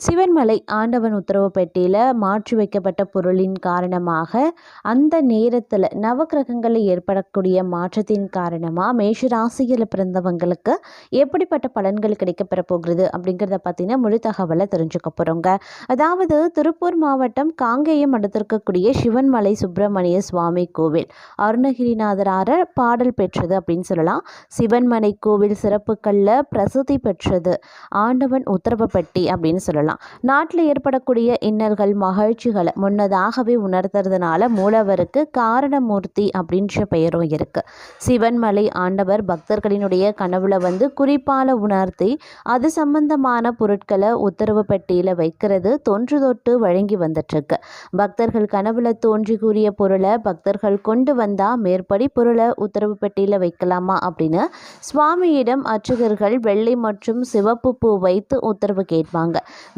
சிவன்மலை ஆண்டவன் உத்தரவு பெட்டியில் மாற்றி வைக்கப்பட்ட பொருளின் காரணமாக அந்த நேரத்தில் நவக்கிரகங்களில் ஏற்படக்கூடிய மாற்றத்தின் காரணமாக மேஷராசியில் பிறந்தவங்களுக்கு எப்படிப்பட்ட பலன்கள் கிடைக்கப்பெற போகிறது அப்படிங்கிறத பற்றின முழு தகவலை தெரிஞ்சுக்க போகிறோங்க அதாவது திருப்பூர் மாவட்டம் காங்கேயம் அடுத்திருக்கக்கூடிய சிவன்மலை சுப்பிரமணிய சுவாமி கோவில். அருணகிரிநாதரார பாடல் பெற்றது அப்படின்னு சொல்லலாம். சிவன்மலை கோவில் சிறப்புகளில் பிரசித்தி பெற்றது. ஆண்டவன் உத்தரவு பெட்டி அப்படின்னு சொல்லலாம். நாட்டில் ஏற்படக்கூடிய இன்னல்கள் மகிழ்ச்சிகளை முன்னதாகவே உணர்த்துறதுனால மூலவருக்கு காரணமூர்த்தி அப்படின்ற பெயரும் இருக்குது சிவன்மலை ஆண்டவர் பக்தர்களினுடைய கனவுல வந்து குறிப்பால உணர்த்தி அது சம்பந்தமான பொருட்களை உத்தரவு பெட்டியில் வைக்கிறது தொன்று தொட்டு வழங்கி வந்துட்டுருக்கு. பக்தர்கள் கனவுல தோன்றி கூறிய பொருளை பக்தர்கள் கொண்டு வந்தா மேற்படி பொருளை உத்தரவு பெட்டியில் வைக்கலாமா அப்படின்னு சுவாமியிடம் அர்ச்சகர்கள் வெள்ளை மற்றும் சிவப்பு பூ வைத்து உத்தரவு கேட்டு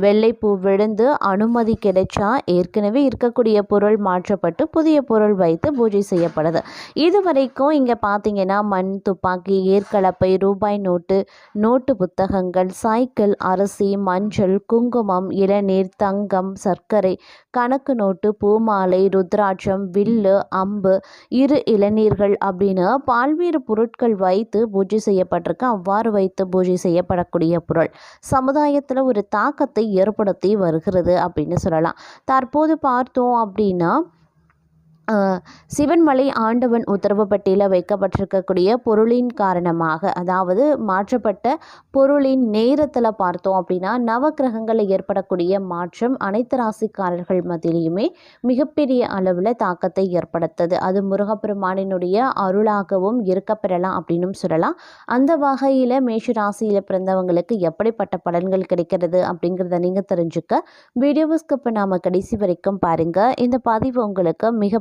வெள்ளை பூ விழுந்து அனுமதி கிடைச்சா ஏற்கனவே இருக்கக்கூடிய பொருள் மாற்றப்பட்டு புதிய பொருள் வைத்து பூஜை செய்யப்படுது. இது வரைக்கும் இங்கே பார்த்தீங்கன்னா மண் துப்பாக்கி ஏற்கலப்பை ரூபாய் நோட்டு நோட்டு புத்தகங்கள் சைக்கிள் அரிசி மஞ்சள் குங்குமம் இளநீர் தங்கம் சர்க்கரை கணக்கு நோட்டு பூமாலை ருத்ராட்சம் வில்லு அம்பு இரு இளநீர்கள் அப்படின்னு பல்வேறு பொருட்கள் வைத்து பூஜை செய்யப்பட்டிருக்கு. அவ்வாறு வைத்து பூஜை செய்யப்படக்கூடிய பொருள். சமுதாயத்தில் ஒரு தாக்கத்தை ஏற்படுத்தி வருகிறது அப்படின்னு சொல்லலாம். தற்போது பார்த்தோம் அப்படின்னா சிவன்மலை ஆண்டவன் உத்தரவு பட்டியலில் வைக்கப்பட்டிருக்கக்கூடிய பொருளின் காரணமாக அதாவது மாற்றப்பட்ட பொருளின் நேரத்தில் பார்த்தோம் அப்படின்னா நவக்கிரகங்களில் ஏற்படக்கூடிய மாற்றம் அனைத்து ராசிக்காரர்கள் மத்தியிலையுமே மிகப்பெரிய அளவில் தாக்கத்தை ஏற்படுத்துது. அது முருகப்பெருமானினுடைய அருளாகவும் இருக்கப்பெறலாம் அப்படின்னும் சொல்லலாம். அந்த வகையில் மேஷ ராசியில் பிறந்தவங்களுக்கு எப்படிப்பட்ட பலன்கள் கிடைக்கிறது அப்படிங்கிறத நீங்கள் தெரிஞ்சுக்க. வீடியோஸ்க்கு இப்போ நாம் கடைசி வரைக்கும் பாருங்கள் இந்த பதிவு உங்களுக்கு மிக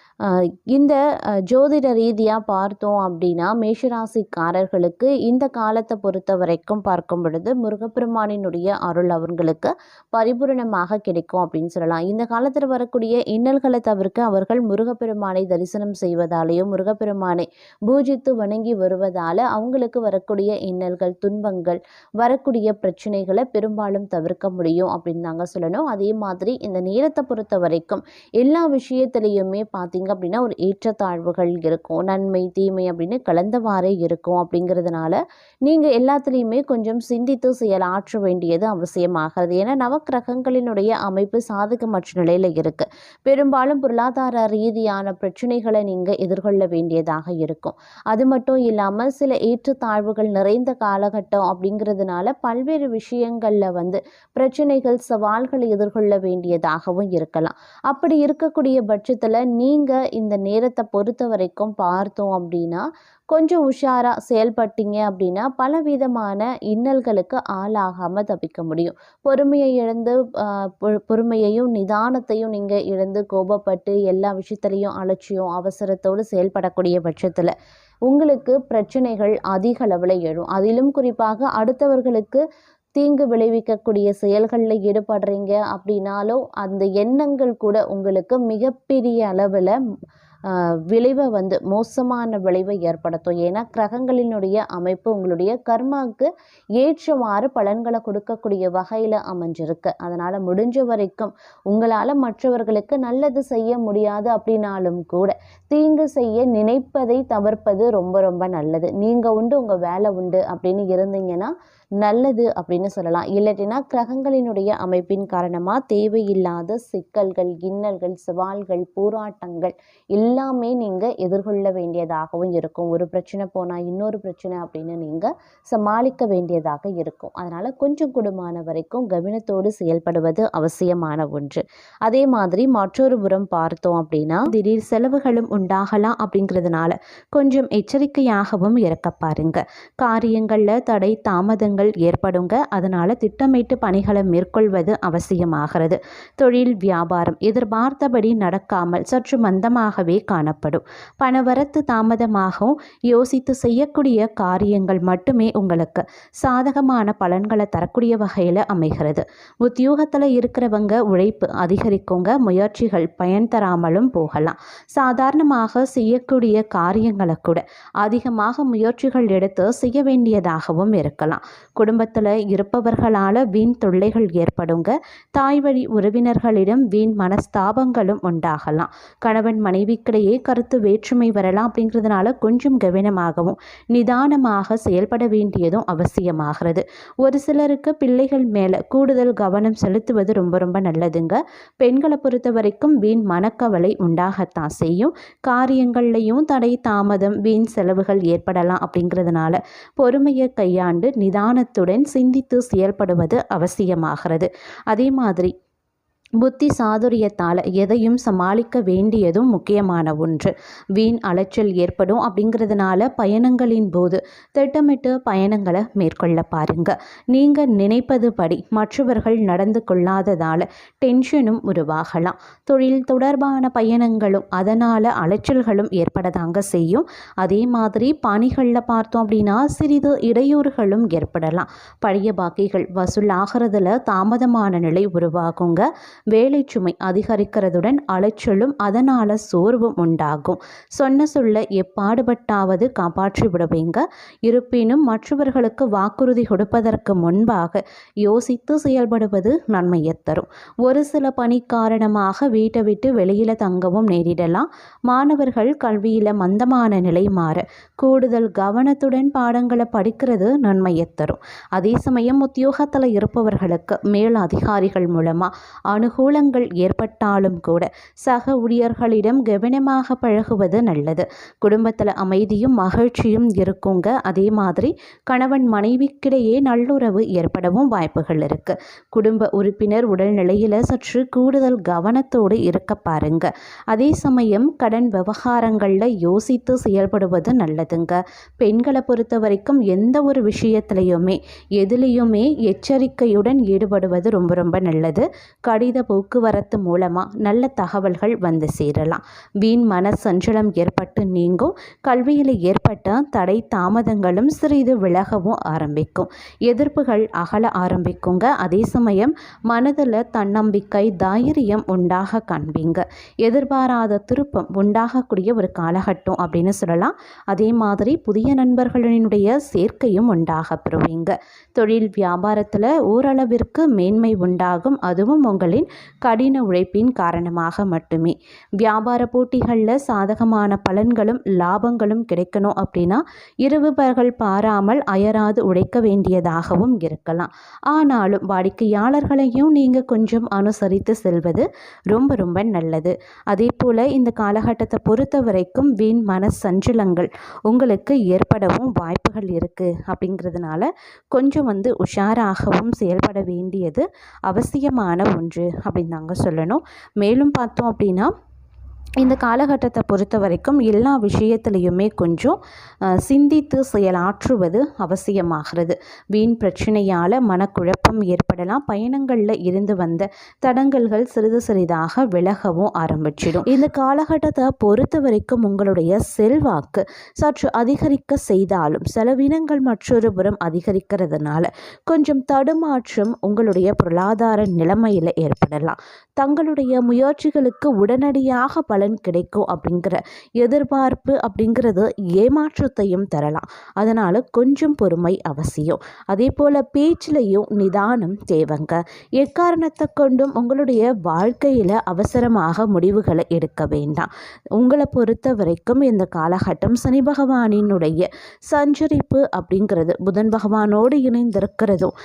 இந்த ஜோதிட ரீதியாக பார்த்தோம் அப்படின்னா மேஷராசிக்காரர்களுக்கு இந்த காலத்தை பொறுத்த வரைக்கும் பார்க்கும் பொழுது முருகப்பெருமானினுடைய அருள் அவர்களுக்கு பரிபூரணமாக கிடைக்கும் அப்படின்னு சொல்லலாம். இந்த காலத்தில் வரக்கூடிய இன்னல்களை தவிர்க்க அவர்கள் முருகப்பெருமானை தரிசனம் செய்வதாலேயும் முருகப்பெருமானை பூஜித்து வணங்கி வருவதால் அவங்களுக்கு வரக்கூடிய இன்னல்கள் துன்பங்கள் வரக்கூடிய பிரச்சனைகளை பெரும்பாலும் தவிர்க்க முடியும் அப்படின்னு தாங்க சொல்லணும். அதே மாதிரி இந்த நேரத்தை பொறுத்த வரைக்கும் எல்லா விஷயத்திலையுமே பார்த்தீங்க அப்படின்னா ஒரு ஏற்றத்தாழ்வுகள் இருக்கும். நன்மை தீமை அப்படின்னு கலந்தவாறே இருக்கும் அப்படிங்கிறதுனால நீங்கள் எல்லாத்துலேயுமே கொஞ்சம் சிந்தித்து செயலாற்ற வேண்டியது அவசியமாகிறது. ஏன்னா நவக்கிரகங்களினுடைய அமைப்பு சாதகமற்ற நிலையில் இருக்குது பெரும்பாலும் பொருளாதார ரீதியான பிரச்சனைகளை நீங்கள் எதிர்கொள்ள வேண்டியதாக இருக்கும். அது மட்டும் இல்லாமல் சில ஏற்றத்தாழ்வுகள் நிறைந்த காலகட்டம் அப்படிங்கிறதுனால பல்வேறு விஷயங்களில் வந்து பிரச்சனைகள் சவால்களை எதிர்கொள்ள வேண்டியதாகவும் இருக்கலாம். அப்படி இருக்கக்கூடிய பட்சத்தில் நீங்கள் இந்த நேரத்தை பொறுத்த வரைக்கும் பார்த்தோம் அப்படின்னா கொஞ்சம் உஷாராக செயல்பட்டீங்க அப்படின்னா பலவிதமான இன்னல்களுக்கு ஆளாகாமல் தப்பிக்க முடியும். பொறுமையை இழந்து பொ- பொறுமையையும் நிதானத்தையும் நீங்கள் இழந்து கோபப்பட்டு எல்லா விஷயத்துலையும் அலட்சியம் அவசரத்தோடு செயல்படக்கூடிய பட்சத்தில் உங்களுக்கு பிரச்சனைகள் அதிக அளவில் எழும். அதிலும் குறிப்பாக அடுத்தவர்களுக்கு தீங்கு விளைவிக்கக்கூடிய செயல்களில் ஈடுபடுறீங்க அப்படின்னாலும் அந்த எண்ணங்கள் கூட உங்களுக்கு மிகப்பெரிய அளவில் விளைவை வந்து மோசமான விளைவை ஏற்படுத்தும். ஏன்னா கிரகங்களினுடைய அமைப்பு உங்களுடைய கர்மாவுக்கு ஏற்றவாறு பலன்களை கொடுக்கக்கூடிய வகையில் அமைஞ்சிருக்கு. அதனால் முடிஞ்ச வரைக்கும் உங்களால் மற்றவர்களுக்கு நல்லது செய்ய முடியாது அப்படின்னாலும் கூட தீங்கு செய்ய நினைப்பதை தவிர்ப்பது ரொம்ப ரொம்ப நல்லது. நீங்கள் உண்டு உங்கள் வேலை உண்டு அப்படின்னு இருந்தீங்கன்னா நல்லது அப்படின்னு சொல்லலாம். இல்லாட்டினா கிரகங்களினுடைய அமைப்பின் காரணமாக தேவையில்லாத சிக்கல்கள் இன்னல்கள் சவால்கள் போராட்டங்கள் எல்லாமே நீங்கள் எதிர்கொள்ள வேண்டியதாகவும் இருக்கும். ஒரு பிரச்சனை போனால் இன்னொரு பிரச்சனை அப்படின்னு நீங்கள் சமாளிக்க வேண்டியதாக இருக்கும். அதனால் கொஞ்சம் கூடுமான வரைக்கும் கவனத்தோடு செயல்படுவது அவசியமான ஒன்று. அதே மாதிரி மற்றொரு புறம் பார்த்தோம் அப்படின்னா திடீர் செலவுகளும் உண்டாகலாம் அப்படிங்கிறதுனால கொஞ்சம் எச்சரிக்கையாகவும் இருக்க பாருங்க. காரியங்களில் தடை தாமதங்கள் ஏற்படுங்க. அதனால் திட்டமிட்டு பணிகளை மேற்கொள்வது அவசியமாகிறது. தொழில் வியாபாரம் எதிர்பார்த்தபடி நடக்காமல் சற்று மந்தமாகவே காணப்படும். பணவரத்து தாமதமாகவும் யோசித்து செய்யக்கூடிய காரியங்கள் மட்டுமே உங்களுக்கு சாதகமான பலன்களை தரக்கூடிய வகையில் அமைகிறது. உத்தியோகத்தில் இருக்கிறவங்க உழைப்பு அதிகரிக்குங்க முயற்சிகள் பயன் தராமலும் போகலாம். சாதாரணமாக செய்யக்கூடிய காரியங்களை கூட அதிகமாக முயற்சிகள் எடுத்து செய்ய வேண்டியதாகவும் இருக்கலாம். குடும்பத்தில் இருப்பவர்களால் வீண் தொல்லைகள் ஏற்படுங்க. தாய் வழி உறவினர்களிடம் வீண் மனஸ்தாபங்களும் உண்டாகலாம். கணவன் மனைவிக்கு மனைவிக்கிடையே கருத்து வேற்றுமை வரலாம் அப்படிங்கிறதுனால கொஞ்சம் கவனமாகவும் நிதானமாக செயல்பட வேண்டியதும் அவசியமாகிறது. ஒரு சிலருக்கு பிள்ளைகள் மேலே கூடுதல் கவனம் செலுத்துவது ரொம்ப ரொம்ப நல்லதுங்க. பெண்களை பொறுத்த வரைக்கும் வீண் மனக்கவலை உண்டாகத்தான் செய்யும். காரியங்கள்லையும் தடை தாமதம் வீண் செலவுகள் ஏற்படலாம் அப்படிங்கிறதுனால பொறுமையை கையாண்டு நிதானத்துடன் சிந்தித்து செயல்படுவது அவசியமாகிறது. அதே மாதிரி புத்தி சாதுரியத்தால் எதையும் சமாளிக்க வேண்டியதும் முக்கியமான ஒன்று. வீண் அலைச்சல் ஏற்படும் அப்படிங்கிறதுனால பயணங்களின் போது திட்டமிட்டு பயணங்களை மேற்கொள்ள பாருங்க. நீங்கள் நினைப்பது படி மற்றவர்கள் நடந்து கொள்ளாததால் டென்ஷனும் உருவாகலாம். தொழில் தொடர்பான பயணங்களும் அதனால் அலைச்சல்களும் ஏற்படதாங்க செய்யும். அதே மாதிரி பணிகளில் பார்த்தோம் அப்படின்னா சிறிது இடையூறுகளும் ஏற்படலாம். பழைய பாக்கிகள் வசூல் ஆகிறதுல தாமதமான நிலை உருவாகுங்க. வேலை சுமை அதிகரிக்கிறதுடன் அலைச்சலும் அதனால் சோர்வும் உண்டாகும். சொன்ன சொல்ல எப்பாடுபட்டாவது காப்பாற்றி விடுவீங்க. இருப்பினும் மற்றவர்களுக்கு வாக்குறுதி கொடுப்பதற்கு முன்பாக யோசித்து செயல்படுவது நன்மையை தரும். ஒரு சில பணி காரணமாக வீட்டை விட்டு வெளியில் தங்கவும் நேரிடலாம். மாணவர்கள் கல்வியில் மந்தமான நிலை மாற கூடுதல் கவனத்துடன் பாடங்களை படிக்கிறது நன்மையை தரும். அதே சமயம் உத்தியோகத்தில் இருப்பவர்களுக்கு மேல் அதிகாரிகள் மூலமாக அணு அனுகூலங்கள் ஏற்பட்டாலும் கூட சக ஊழியர்களிடம் கவனமாக பழகுவது நல்லது. குடும்பத்தில் அமைதியும் மகிழ்ச்சியும் இருக்குங்க. அதே மாதிரி கணவன் மனைவிக்கிடையே நல்லுறவு ஏற்படவும் வாய்ப்புகள் இருக்கு. குடும்ப உறுப்பினர் உடல்நிலையில் சற்று கூடுதல் கவனத்தோடு இருக்க பாருங்க. அதே சமயம் கடன் விவகாரங்களில் யோசித்து செயல்படுவது நல்லதுங்க. பெண்களை பொறுத்த வரைக்கும் எந்த ஒரு விஷயத்திலையுமே எதுலேயுமே எச்சரிக்கையுடன் ஈடுபடுவது ரொம்ப ரொம்ப நல்லது. கடித போக்குவரத்து மூலமாக நல்ல தகவல்கள் வந்து சேரலாம். வீண் மன சஞ்சலம் ஏற்பட்டு நீங்கும். கல்வியில் ஏற்பட்ட தடை தாமதங்களும் சிறிது விலகவும் ஆரம்பிக்கும். எதிர்ப்புகள் அகல ஆரம்பிக்குங்க. அதே சமயம் மனதில் தன்னம்பிக்கை தைரியம் உண்டாக காண்பீங்க. எதிர்பாராத திருப்பம் உண்டாகக்கூடிய ஒரு காலகட்டம் அப்படின்னு சொல்லலாம். அதே மாதிரி புதிய நண்பர்களினுடைய சேர்க்கையும் உண்டாக பெறுவீங்க. தொழில் வியாபாரத்தில் ஓரளவிற்கு மேன்மை உண்டாகும். அதுவும் உங்களின் கடின உழைப்பின் காரணமாக மட்டுமே. வியாபார போட்டிகளில் சாதகமான பலன்களும் லாபங்களும் கிடைக்கணும் அப்படின்னா இரவு பகல் பாராமல் அயராது உழைக்க வேண்டியதாகவும் இருக்கலாம். ஆனாலும் வாடிக்கையாளர்களையும் நீங்கள் கொஞ்சம் அனுசரித்து செல்வது ரொம்ப ரொம்ப நல்லது. அதே போல் இந்த காலகட்டத்தை பொறுத்த வரைக்கும் வீண் மன சஞ்சலங்கள் உங்களுக்கு ஏற்படவும் வாய்ப்புகள் இருக்குது அப்படிங்கிறதுனால கொஞ்சம் வந்து உஷாராகவும் செயல்பட வேண்டியது அவசியமான ஒன்று. அப்படின்னு நாங்கள் சொல்லணும். மேலும் பார்த்தோம் அப்படின்னா இந்த காலகட்டத்தை பொறுத்த வரைக்கும் எல்லா விஷயத்துலையுமே கொஞ்சம் சிந்தித்து செயலாற்றுவது அவசியமாகிறது. வீண் பிரச்சனையால் மனக்குழப்பம் ஏற்படலாம். பயணங்களில் இருந்து வந்த தடங்கல்கள் சிறிது சிறிதாக விலகவும் ஆரம்பிச்சிடும். இந்த காலகட்டத்தை பொறுத்த வரைக்கும் உங்களுடைய செல்வாக்கு சற்று அதிகரிக்க செய்தாலும் செலவினங்கள் மற்றொரு புறம் அதிகரிக்கிறதுனால கொஞ்சம் தடுமாற்றம் உங்களுடைய பொருளாதார நிலைமையில் ஏற்படலாம். தங்களுடைய முயற்சிகளுக்கு உடனடியாக பல பலன் கிடைக்கும் அப்படிங்கிற எதிர்பார்ப்பு அப்படிங்கிறது ஏமாற்றத்தையும் தரலாம். அதனால் கொஞ்சம் பொறுமை அவசியம். அதே போல் பேச்சிலையும் நிதானம் தேவைங்க. எக்காரணத்தை கொண்டும் உங்களுடைய வாழ்க்கையில் அவசரமாக முடிவுகளை எடுக்க வேண்டாம். உங்களை பொறுத்த வரைக்கும் இந்த காலகட்டம் சனி பகவானினுடைய சஞ்சரிப்பு அப்படிங்கிறது புதன் பகவானோடு இணைந்திருக்கிறதும்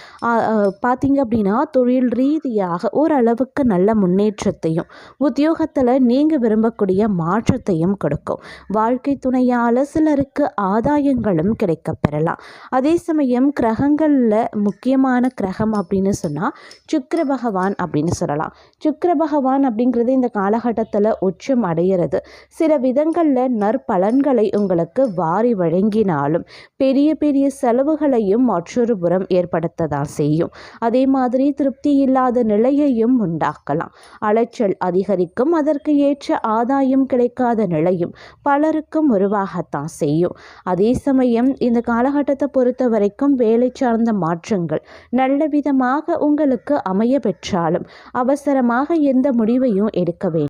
பார்த்தீங்க அப்படின்னா தொழில் ரீதியாக ஓரளவுக்கு நல்ல முன்னேற்றத்தையும் உத்தியோகத்தில் நீங்கள் விரும்ப நம்பக்கூடிய மாற்றத்தையும் கொடுக்கும். வாழ்க்கை துணையால் சிலருக்கு ஆதாயங்களும் கிடைக்க பெறலாம். அதே சமயம் கிரகங்களில் முக்கியமான கிரகம் அப்படின்னு சொன்னால் சுக்கர பகவான் அப்படின்னு சொல்லலாம். சுக்கர பகவான் அப்படிங்கிறது இந்த காலகட்டத்தில் உச்சம் அடைகிறது சில விதங்களில் நற்பலன்களை உங்களுக்கு வாரி வழங்கினாலும் பெரிய பெரிய செலவுகளையும் மற்றொரு புறம் ஏற்படுத்ததான் செய்யும். அதே மாதிரி திருப்தி இல்லாத நிலையையும் உண்டாக்கலாம். அலைச்சல் அதிகரிக்கும். அதற்கு ஏற்ற ஆதாயம் கிடைக்காத நிலையும் பலருக்கும் உருவாகத்தான் செய்யும். அதே சமயம் இந்த காலகட்டத்தை பொறுத்த வரைக்கும் வேலை சார்ந்த மாற்றங்கள் நல்ல விதமாக உங்களுக்கு அமைய பெற்றாலும் அவசரமாக எந்த முடிவையும் எடுக்க வேண்டும்